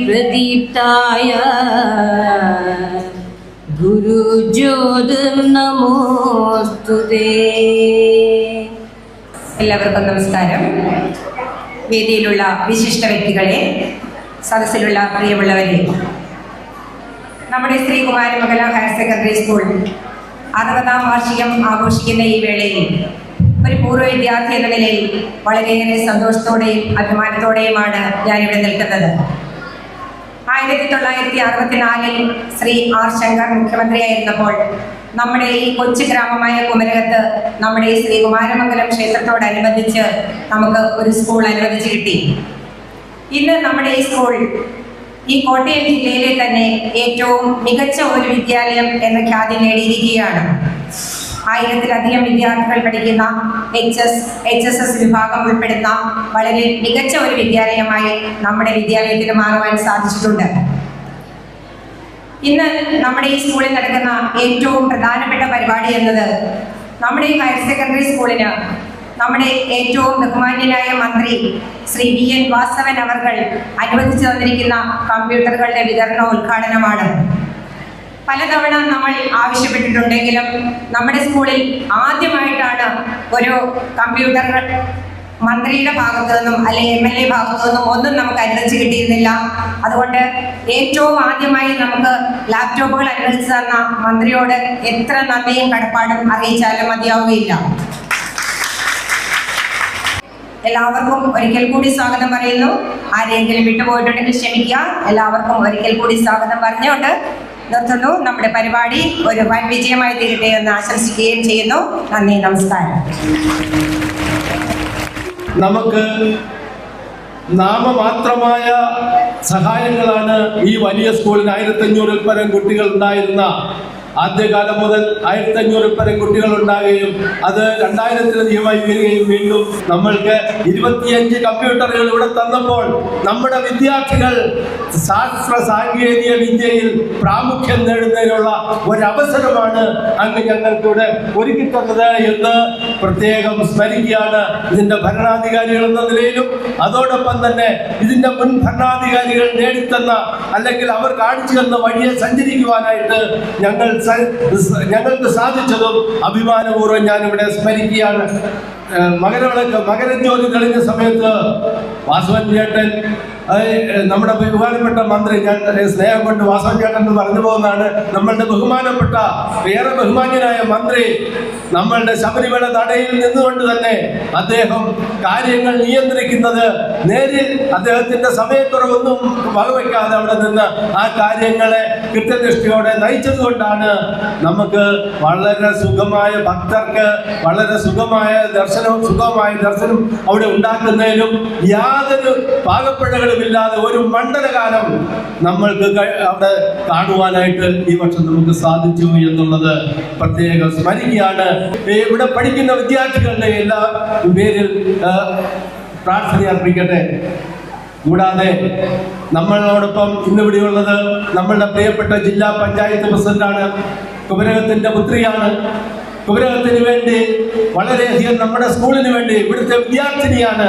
ब्रह्मज्योतिप्रदीप्ताय ഗുരുജ്യോതിർനമോസ്തു എല്ലാവർക്കും നമസ്കാരം വേദിയിലുള്ള വിശിഷ്ട വ്യക്തികളെ സദസ്സിലുള്ള പ്രിയമുള്ളവരെ നമ്മുടെ ശ്രീകുമാരമംഗലം ഹയർ സെക്കൻഡറി സ്കൂൾ അറുപതാം വാർഷികം ആഘോഷിക്കുന്ന ഈ വേളയിൽ ഒരു പൂർവ്വ വിദ്യാർത്ഥി എന്ന നിലയിൽ വളരെയേറെ സന്തോഷത്തോടെയും അഭിമാനത്തോടെയുമാണ് ഞാനിവിടെ നിൽക്കുന്നത് ആയിരത്തി തൊള്ളായിരത്തി അറുപത്തിനാലിൽ ശ്രീ ആർ ശങ്കർ മുഖ്യമന്ത്രിയായിരുന്നപ്പോൾ നമ്മുടെ ഈ കൊച്ചു ഗ്രാമമായ കുമരകത്ത് നമ്മുടെ ഈ ശ്രീകുമാരമംഗലം ക്ഷേത്രത്തോടനുബന്ധിച്ച് നമുക്ക് ഒരു സ്കൂൾ അനുവദിച്ച് കിട്ടി. ഇന്ന് നമ്മുടെ ഈ സ്കൂൾ ഈ കോട്ടയം ജില്ലയിലെ തന്നെ ഏറ്റവും മികച്ച ഒരു വിദ്യാലയം എന്ന ഖ്യാതി നേടിയിരിക്കുകയാണ്. ആയിരത്തിലധികം വിദ്യാർത്ഥികൾ പഠിക്കുന്ന H S H S S വിഭാഗം ഉൾപ്പെടുന്ന വളരെ മികച്ച ഒരു വിദ്യാലയമായി നമ്മുടെ വിദ്യാലയത്തിന് മാറുവാൻ സാധിച്ചിട്ടുണ്ട്. ഇന്ന് നമ്മുടെ ഈ സ്കൂളിൽ നടക്കുന്ന ഏറ്റവും പ്രധാനപ്പെട്ട പരിപാടി എന്നത് നമ്മുടെ ഈ ഹയർ സെക്കൻഡറി സ്കൂളിന് നമ്മുടെ ഏറ്റവും ബഹുമാന്യനായ മന്ത്രി ശ്രീ വി എൻ വാസവൻ അവർ അനുവദിച്ചു തന്നിരിക്കുന്ന കമ്പ്യൂട്ടറുകളുടെ വിതരണ ഉദ്ഘാടനമാണ്. പലതവണ നമ്മൾ ആവശ്യപ്പെട്ടിട്ടുണ്ടെങ്കിലും നമ്മുടെ സ്കൂളിൽ ആദ്യമായിട്ടാണ് ഒരു കമ്പ്യൂട്ടർ മന്ത്രിയുടെ ഭാഗത്തു നിന്നും അല്ലെങ്കിൽ എം എൽ എ ഭാഗത്തു നിന്നും ഒന്നും നമുക്ക് അനുവദിച്ച് കിട്ടിയിരുന്നില്ല. അതുകൊണ്ട് ഏറ്റവും ആദ്യമായി നമുക്ക് ലാപ്ടോപ്പുകൾ അനുവദിച്ചു തന്ന മന്ത്രിയോട് എത്ര നന്ദിയും കടപ്പാടും അറിയിച്ചാലും മതിയാവുകയില്ല. എല്ലാവർക്കും ഒരിക്കൽ കൂടി സ്വാഗതം പറയുന്നു. ആരെങ്കിലും വിട്ടുപോയിട്ടുണ്ടെങ്കിൽ ക്ഷമിക്കുക. എല്ലാവർക്കും ഒരിക്കൽ കൂടി സ്വാഗതം പറഞ്ഞുകൊണ്ട് നിർത്തുന്നു. നമ്മുടെ പരിപാടി ഒരു വൻ വിജയമായി തീരട്ടെ എന്ന് ആശംസിക്കുകയും ചെയ്യുന്നു. നന്ദി നമസ്കാരം. നമുക്ക് നാമമാത്രമായ സഹായങ്ങളാണ് ഈ വലിയ സ്കൂളിൽ ആയിരത്തഞ്ഞൂറിൽ പരം കുട്ടികൾ ഉണ്ടായിരുന്ന ആദ്യകാലം മുതൽ ആയിരത്തി അഞ്ഞൂറ് പരം കുട്ടികൾ ഉണ്ടാകുകയും അത് രണ്ടായിരത്തിലധികമായി വരികയും വീണ്ടും നമ്മൾക്ക് ഇരുപത്തിയഞ്ച് കമ്പ്യൂട്ടറുകൾ ഇവിടെ തന്നപ്പോൾ നമ്മുടെ വിദ്യാർത്ഥികൾ ശാസ്ത്ര സാങ്കേതിക വിദ്യയിൽ പ്രാമുഖ്യം നേടുന്നതിനുള്ള ഒരവസരമാണ് അങ്ങ് ഞങ്ങൾക്കിവിടെ ഒരുക്കി തന്നത് എന്ന് പ്രത്യേകം സ്മരിക്കുകയാണ് ഇതിന്റെ ഭരണാധികാരികൾ എന്ന നിലയിലും. അതോടൊപ്പം തന്നെ ഇതിന്റെ മുൻ ഭരണാധികാരികൾ നേടിത്തന്ന അല്ലെങ്കിൽ അവർ കാണിച്ചു തന്ന വഴിയെ സഞ്ചരിക്കുവാനായിട്ട് ഞങ്ങൾ ഞങ്ങൾക്ക് സാധിച്ചതും അഭിമാനപൂർവം ഞാനിവിടെ സ്മരിക്കുകയാണ്. ഏഹ് മകരവിളക്ക് മകരജ്യോതി തെളിഞ്ഞ സമയത്ത് വാസവൻ ചേട്ടൻ നമ്മുടെ ബഹുമാനപ്പെട്ട മന്ത്രി ഞാൻ സ്നേഹം കൊണ്ട് വാസവൻ ചേട്ടൻ എന്ന് പറഞ്ഞു പോകുന്നതാണ്. നമ്മളുടെ ബഹുമാനപ്പെട്ട ഏറെ ബഹുമാന്യനായ മന്ത്രി നമ്മളുടെ ശബരിമല തടയിൽ നിന്നുകൊണ്ട് തന്നെ അദ്ദേഹം കാര്യങ്ങൾ നിയന്ത്രിക്കുന്നത് നേരിൽ അദ്ദേഹത്തിന്റെ സമയക്കുറവൊന്നും വകവയ്ക്കാതെ അവിടെ നിന്ന് ആ കാര്യങ്ങളെ കൃത്യനിഷ്ഠയോടെ നയിച്ചതുകൊണ്ടാണ് നമുക്ക് വളരെ സുഖമായ ഭക്തർക്ക് വളരെ സുഖമായ ദർശനവും സുഖമായ ദർശനം അവിടെ ഉണ്ടാക്കുന്നതിനും യാതൊരു പാകപ്പിഴകളുമില്ലാതെ ഒരു മണ്ഡലകാലം നമ്മൾക്ക് അവിടെ കാണുവാനായിട്ട് ഈ വർഷം നമുക്ക് സാധിച്ചു എന്നുള്ളത് പ്രത്യേകം സ്മരിക്കുകയാണ്. ഇവിടെ പഠിക്കുന്ന വിദ്യാർത്ഥികളുടെ എല്ലാ പേരിൽ പ്രാർത്ഥന അർപ്പിക്കട്ടെ. കൂടാതെ നമ്മളോടൊപ്പം ഇന്നിവിടെയുള്ളത് നമ്മളുടെ പ്രിയപ്പെട്ട ജില്ലാ പഞ്ചായത്ത് പ്രസിഡന്റാണ് കുമരകത്തിന്റെ പുത്രിയാണ്. കുമരകത്തിന് വേണ്ടി വളരെയധികം നമ്മുടെ സ്കൂളിന് വേണ്ടി ഇവിടുത്തെ വിദ്യാർത്ഥിനിയാണ്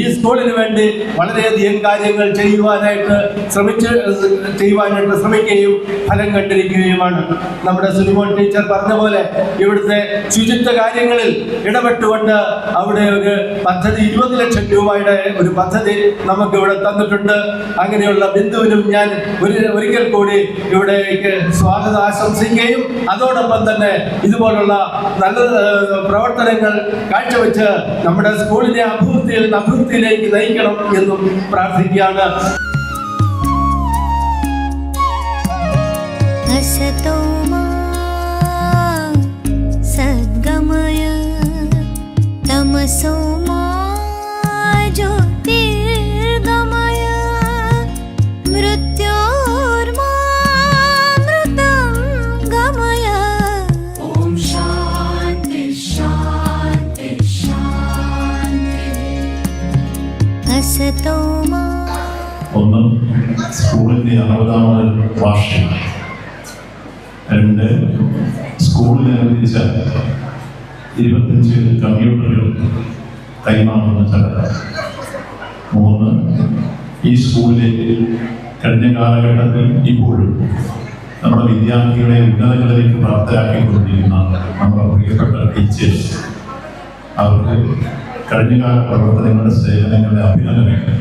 ഈ സ്കൂളിന് വേണ്ടി വളരെയധികം കാര്യങ്ങൾ ചെയ്യുവാനായിട്ട് ശ്രമിച്ച് ചെയ്യുവാനായിട്ട് ശ്രമിക്കുകയും ഫലം കണ്ടിരിക്കുകയുമാണ്. നമ്മുടെ സുനിമോൻ ടീച്ചർ പറഞ്ഞ പോലെ ഇവിടുത്തെ ശുചിത്വ കാര്യങ്ങളിൽ ഇടപെട്ടുകൊണ്ട് അവിടെ ഒരു പദ്ധതി ഇരുപത് ലക്ഷം രൂപയുടെ ഒരു പദ്ധതി നമുക്ക് ഇവിടെ തന്നിട്ടുണ്ട്. അങ്ങനെയുള്ള ബിന്ദുവിനും ഞാൻ ഒരു ഒരിക്കൽ കൂടി ഇവിടേക്ക് സ്വാഗതം ആശംസിക്കുകയും അതോടൊപ്പം തന്നെ ഇതുപോലുള്ള നല്ല ഏഹ്, പ്രവർത്തനങ്ങൾ കാഴ്ചവെച്ച് നമ്മുടെ സ്കൂളിനെ അഭിവൃദ്ധിയിൽ നിന്ന് അഭിവൃദ്ധിയിലേക്ക് നയിക്കണം എന്നും പ്രാർത്ഥിക്കുകയാണ് असतो मा सद्गमय तमसो मा ज्योतिर्गमय സ്കൂളിന്റെ അറുപതാമത് വാർഷികം. രണ്ട് സ്കൂളിൽ അനുവദിച്ച ഇരുപത്തഞ്ച് കമ്പ്യൂട്ടറുകൾ കൈമാറുന്ന ചടങ്ങ്. മൂന്ന് ഈ സ്കൂളിലെ കഴിഞ്ഞ കാലഘട്ടത്തിൽ ഇപ്പോഴും നമ്മുടെ വിദ്യാർത്ഥികളെ ഉന്നതങ്ങളിലേക്ക് പ്രാപ്തരാക്കിക്കൊണ്ടിരിക്കുന്ന നമ്മുടെ പ്രിയപ്പെട്ട ടീച്ചേഴ്സ് അവർക്ക് കഴിഞ്ഞകാല പ്രവർത്തനങ്ങളുടെ സേവനങ്ങളുടെ അഭിനന്ദനങ്ങൾ.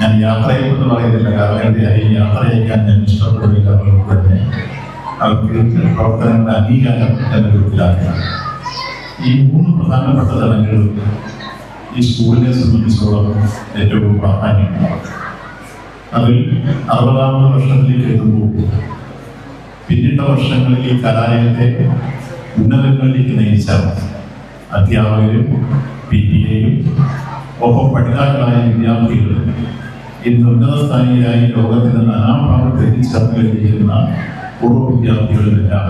ഞാൻ യാത്രയെന്ന് പറയുന്നില്ല. കാരണം എന്റെ ഈ യാത്ര ചെയ്യാൻ ഞാൻ ഇഷ്ടപ്പെടുന്നില്ല അതുകൊണ്ട് തന്നെ. അവർക്ക് പ്രവർത്തനങ്ങളുടെ അംഗീകാരം എന്ന രൂപത്തിലാക്കണം ഈ മൂന്ന് പ്രധാനപ്പെട്ട തലങ്ങളിൽ ഈ സ്കൂളിനെ സംബന്ധിച്ചോളം ഏറ്റവും പ്രാധാന്യമാണ് അതിൽ അറുപതാമത് വർഷത്തിലേക്ക് എത്തുമ്പോൾ പിന്നീട് വർഷങ്ങളിൽ ഈ കലാലയത്തെ ഉന്നതങ്ങളിലേക്ക് നയിച്ച അധ്യാപകരും പി ടി എയും ഒപ്പം പഠിതാക്കളായ വിദ്യാർത്ഥികളും ഇന്ന് ഉന്നത സ്ഥാനികരായി ലോകത്തിന്റെ നാനാഭാഗത്ത് എത്തിച്ചേർന്ന് കഴിഞ്ഞിരിക്കുന്ന പൂർവ വിദ്യാർത്ഥികളിലെല്ലാം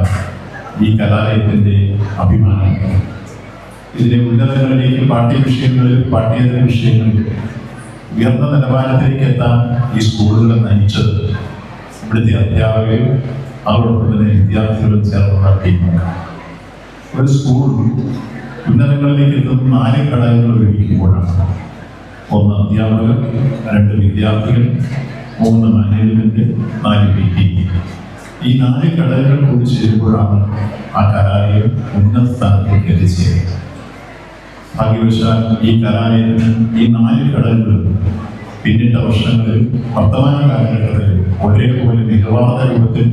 ഈ കലാലയത്തിന്റെ അഭിമാനമാണ് ഇതിന്റെ ഉന്നതങ്ങളിലേക്ക് പാഠ്യ വിഷയങ്ങളിൽ പാഠ്യേതര വിഷയങ്ങളിൽ ഉയർന്ന നിലവാരത്തിലേക്ക് എത്താൻ ഈ സ്കൂളുകളെ നയിച്ചത് ഇവിടുത്തെ അധ്യാപകരും അതോടൊപ്പം തന്നെ വിദ്യാർത്ഥികളും ചേർന്നുള്ള ടീമാണ് ഒരു സ്കൂൾ ഉന്നതങ്ങളിലേക്ക് എത്തുന്ന നാല് ഘടകങ്ങൾ ഉപയോഗിക്കുമ്പോഴാണ് ഒന്ന് അധ്യാപകർ രണ്ട് വിദ്യാർത്ഥികൾ മൂന്ന് മാനേജ്മെന്റ് നാല് പി ഈ നാല് ഘടകങ്ങൾ കൂടി ചേരുമ്പോഴാണ് ആ കലാലയം ഉന്നത സ്ഥാനത്തേക്ക് എത്തിച്ചേരുന്നത്. ഭാഗ്യവശാൽ ഈ കലാലയത്തിന് ഈ നാല് ഘടകങ്ങളും പിന്നിട്ട വർഷങ്ങളിൽ വർത്തമാന കാലഘട്ടത്തിൽ ഒരേപോലെ മികവാർന്ന രൂപത്തിൽ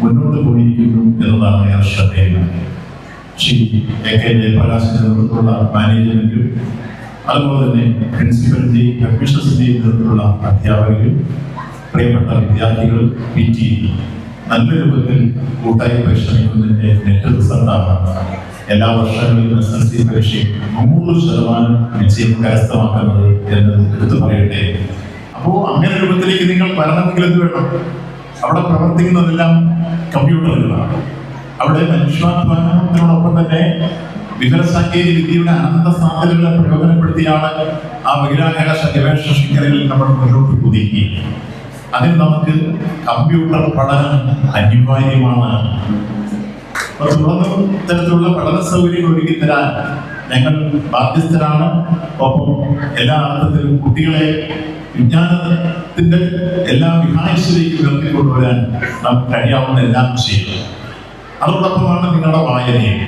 മുന്നോട്ട് പോയിരിക്കുന്നു എന്നതാണ് ഞാൻ ശ്രദ്ധേയമായത് ശ്രീ എ കെ ജയപ്രകാശിന്റെ നേതൃത്വത്തിലുള്ള മാനേജ്മെന്റും അതുപോലെ തന്നെ പ്രിൻസിപ്പലിന്റെയും അഡ്മിഷൻസിന്റെയും നേതൃത്വത്തിലുള്ള അധ്യാപകരും പ്രിയപ്പെട്ട വിദ്യാർത്ഥികളും പി ടി നല്ല രൂപത്തിൽ കൂട്ടായി പരിശ്രമിക്കുന്നതിന്റെ നെറ്റ് റിസൾട്ടാണ്. എല്ലാ വർഷങ്ങളിലും എസ് എൽ സി പരീക്ഷയും നൂറ് ശതമാനം വിജയം കരസ്ഥമാക്കുന്നത് എന്ന് എടുത്തു പറയട്ടെ. അപ്പോ അങ്ങനെ രൂപത്തിലേക്ക് നിങ്ങൾ വരണമെങ്കിൽ എന്ത് വേണം? അവിടെ പ്രവർത്തിക്കുന്നതെല്ലാം കമ്പ്യൂട്ടറുകളാണ് അവിടെ മനുഷ്യാധ്വാനത്തിനോടൊപ്പം തന്നെ വിവരസാങ്കേതിക വിദ്യയുടെ അനന്ത സാധ്യതകളെ പ്രയോജനപ്പെടുത്തിയാണ് ആ ബഹിരാകാശ ഗവേഷണ ശൃംഖലയിൽ നമ്മൾ മുന്നോട്ട് കുതിക്കി അതിൽ നമുക്ക് കമ്പ്യൂട്ടർ പഠനം അനിവാര്യമാണ്. തരത്തിലുള്ള പഠന സൗകര്യങ്ങൾ ഒരുക്കി തരാൻ ഞങ്ങൾ ബാധ്യസ്ഥരാണ്. ഒപ്പം എല്ലാ അർത്ഥത്തിലും കുട്ടികളെ വിജ്ഞാനത്തിന്റെ എല്ലാ വിഹായസിലേക്ക് ഉയർത്തിക്കൊണ്ടുവരാൻ നമുക്ക് കഴിയാവുന്ന എല്ലാം ചെയ്യും അതോടൊപ്പമാണ് നിങ്ങളുടെ വായനയും.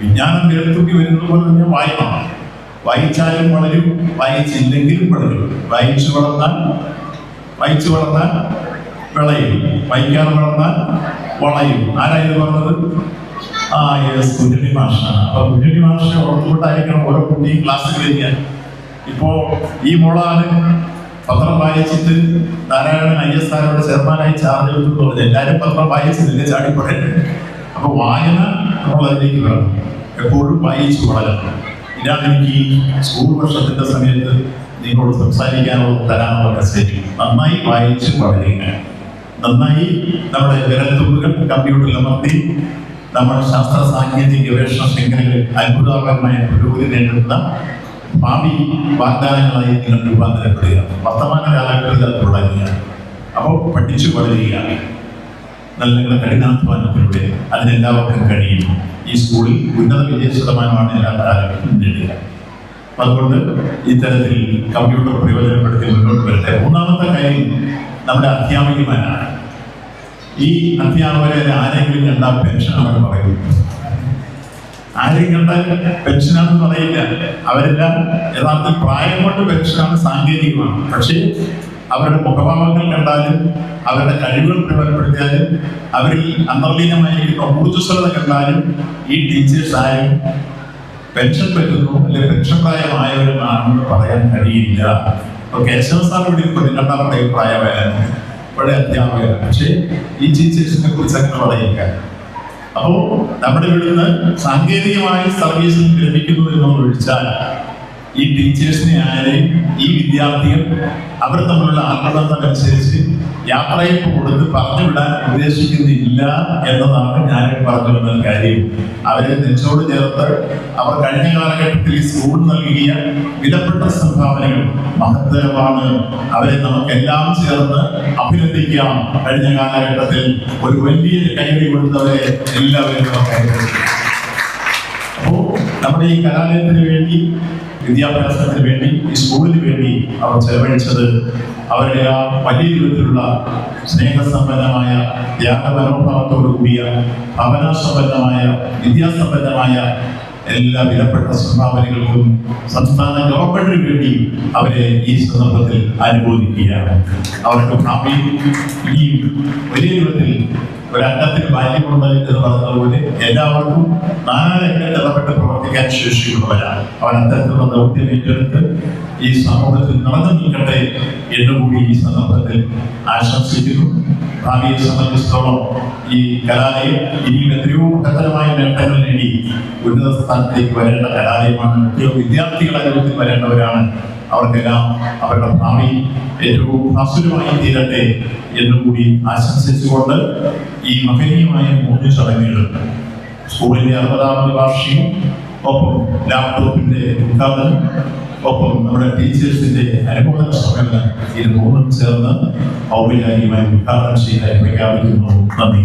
വിജ്ഞാനം നിരത്തുക്കി വരുന്നത് പോലെ തന്നെ വായന വായിച്ചാലും വളരും വായിച്ചില്ലെങ്കിലും വളരും. വായിച്ചു വളർന്നാൽ വായിച്ചു വളർന്നാൽ വിളയും. വായിക്കാതെ വളർന്നാൽ വളയും. ആരായത് പറഞ്ഞത് ആ യെസ് കുഞ്ഞുണ്ണി മാഷാണ്. അപ്പൊ കുഞ്ഞുണ്ണി മാഷിനെ ഉറപ്പുകൊണ്ടായിരിക്കണം ഓരോ കുട്ടിയും ക്ലാസ്സിൽ ഞാൻ ഇപ്പോ ഈ മോളാണ് പത്രം വായിച്ചിട്ട് നാരായണൻ ഐ എസ് ആരോട് ചെയർമാനായി ചാർജ് എടുത്തു എല്ലാവരും പത്രം വായിച്ചിട്ടില്ല? ചാടിപ്പോടെ അപ്പൊ വായന നമ്മൾ അതിലേക്ക് വരണം. എപ്പോഴും വായിച്ചു വളരണം. ഇതാണ് എനിക്ക് ഈ സ്കൂൾ വർഷത്തിന്റെ സമയത്ത് നിങ്ങളോട് സംസാരിക്കാനുള്ള തരാനുള്ള മെസ്സേജ് നന്നായി വായിച്ച് വളരുക. നന്നായി നമ്മുടെ വിരൽത്തുമ്പുകൾ കമ്പ്യൂട്ടറിൽ അമർത്തി നമ്മുടെ ശാസ്ത്ര സാങ്കേതിക ഗവേഷണ ശൃംഖലകളിൽ അത്ഭുതകരമായ പുരോഗതി നേടുന്ന ഭാവി വാഗ്ദാനങ്ങളായി നിങ്ങൾ രൂപാന്തരപ്പെടുക വർത്തമാന കാലഘട്ടത്തിൽ അത് തുടങ്ങുക അപ്പോൾ പഠിച്ചു വളരുക നല്ല കഠിനാധ്വാനത്തിലൂടെ അതിനെല്ലാവർക്കും കഴിയും. ഈ സ്കൂളിൽ ഉന്നത വിജയ ശതമാനമാണ് എല്ലാ കാലഘട്ടത്തിലും നേടുക അതുകൊണ്ട് ഇത്തരത്തിൽ കമ്പ്യൂട്ടർ പ്രയോജനപ്പെടുത്തി മുന്നോട്ട് വരട്ടെ. മൂന്നാമത്തെ കാര്യം നമ്മുടെ അധ്യാപകന്മാരാണ്. ഈ അധ്യാപകരെ ആരെങ്കിലും കണ്ടാൽ പെൻഷനാണെന്ന് പറയും. ആരെയും കണ്ടാൽ പെൻഷനാണെന്ന് പറയില്ല. അവരെല്ലാം യഥാർത്ഥത്തിൽ പ്രായം കൊണ്ട് പെൻഷനാണ് സാങ്കേതികമാണ്. പക്ഷേ അവരുടെ മുഖഭാവങ്ങൾ കണ്ടാലും അവരുടെ കഴിവുകൾ പ്രയോജനപ്പെടുത്തിയാലും അവരിൽ അന്തർലീനമായിരിക്കുന്ന ഊർജസ്വലത കണ്ടാലും ഈ ടീച്ചേഴ്സ് ആരും പെൻഷൻ പറ്റുന്നു അല്ലെ പെൻഷൻ പ്രായമായവരുമാണെന്ന് പറയാൻ കഴിയില്ല. ഇപ്പൊ കേശവ ഇവിടെ ഇപ്പൊ രണ്ടാമത്തെ അഭിപ്രായമായിരുന്നു ഇവിടെ അധ്യാപകർ പക്ഷേ ഈ ടീച്ചേഴ്സിനെ കുറിച്ച് അങ്ങനെ പറയുക അപ്പോ നമ്മുടെ ഇവിടുന്ന് സാങ്കേതികമായി സർവീസ് ലഭിക്കുന്നു എന്നൊന്ന് ഒഴിച്ചാൽ ഈ ടീച്ചേഴ്സിനെ ആരെയും ഈ വിദ്യാർത്ഥികൾ അവർ തമ്മിലുള്ള ആത്മബന്ധം അനുസരിച്ച് യാത്രയപ്പ് കൊടുത്ത് പറഞ്ഞു വിടാൻ ഉദ്ദേശിക്കുന്നില്ല എന്നതാണ് ഞാൻ പറഞ്ഞു വന്ന കാര്യം. അവരെ നെഞ്ചോട് ചേർത്ത് അവർ കഴിഞ്ഞ കാലഘട്ടത്തിൽ ഈ സ്കൂൾ നൽകിയ വിലപ്പെട്ട സംഭാവനകൾ മഹത്തരമാണ്. അവരെ നമുക്കെല്ലാം ചേർന്ന് അഭിനന്ദിക്കാം. കഴിഞ്ഞ കാലഘട്ടത്തിൽ ഒരു വലിയ കൈയടി കൊടുത്തവരെ എല്ലാവരും അപ്പോ നമ്മുടെ ഈ കലാലയത്തിന് വേണ്ടി വിദ്യാഭ്യാസത്തിന് വേണ്ടി ഈ സ്കൂളിന് വേണ്ടി അവർ ചെലവഴിച്ചത് അവരുടെ ആ വലിയ രൂപത്തിലുള്ള സ്നേഹസമ്പന്നമായ ത്യാഗമനോഭാവത്തോടു കൂടിയ ഭവനാസമ്പന്നമായ വിദ്യാസമ്പന്നമായ എല്ലാ വിലപ്പെട്ട സംഭാവനകൾക്കും സംസ്ഥാന ഗവൺമെന്റിന് വേണ്ടി അവരെ ഈ സന്ദർഭത്തിൽ അനുമോദിക്കുകയാണ്. അവർക്ക് ഭാവിയിൽ ഇനിയും വലിയ രൂപത്തിൽ ഒരംഗത്തിന് ബാല്യമുണ്ട് എന്ന് പറഞ്ഞതുപോലെ എല്ലാവർക്കും നാനാരംഗത്ത് ഇടപെട്ട് പ്രവർത്തിക്കാൻ ശേഷിയുള്ളവരാണ് അവൻ അത്തരത്തിലുള്ള ദൗത്യം ഏറ്റെടുത്ത് ഈ സമൂഹത്തിൽ നടന്നു നിൽക്കട്ടെ എന്നുകൂടി ഈ സന്ദർഭത്തിൽ ആശംസിക്കുന്നു. ഭാവിയെ സംബന്ധിച്ചിടത്തോളം ഈ കലാലയം ഇനിയും എത്രയോ മഹത്തരമായ നേട്ടങ്ങൾ നേടി ഉന്നത സ്ഥാനത്തേക്ക് വരേണ്ട കലാലയമാണ്. എത്രയോ വിദ്യാർത്ഥികൾ വരേണ്ടവരാണ്. അവർക്കെല്ലാം അവരുടെ ഭാവി ഏറ്റവും ഭാസുരമായി തീരട്ടെ എന്നുകൂടി ആശംസിച്ചുകൊണ്ട് ഈ മഹനീയമായ മൂന്ന് ചടങ്ങുകൾ. സ്കൂളിന്റെ അറുപതാമത് വാർഷികം ഒപ്പം ലാപ്ടോപ്പിന്റെ ഉദ്ഘാടനം ഒപ്പം നമ്മുടെ ടീച്ചേഴ്സിന്റെ അനുമോദന സമ്മേളനം ഇത് മൂന്നും ചേർന്ന് ഔപചാരികമായി ഉദ്ഘാടനം ചെയ്തായി പ്രഖ്യാപിക്കുന്നു നന്ദി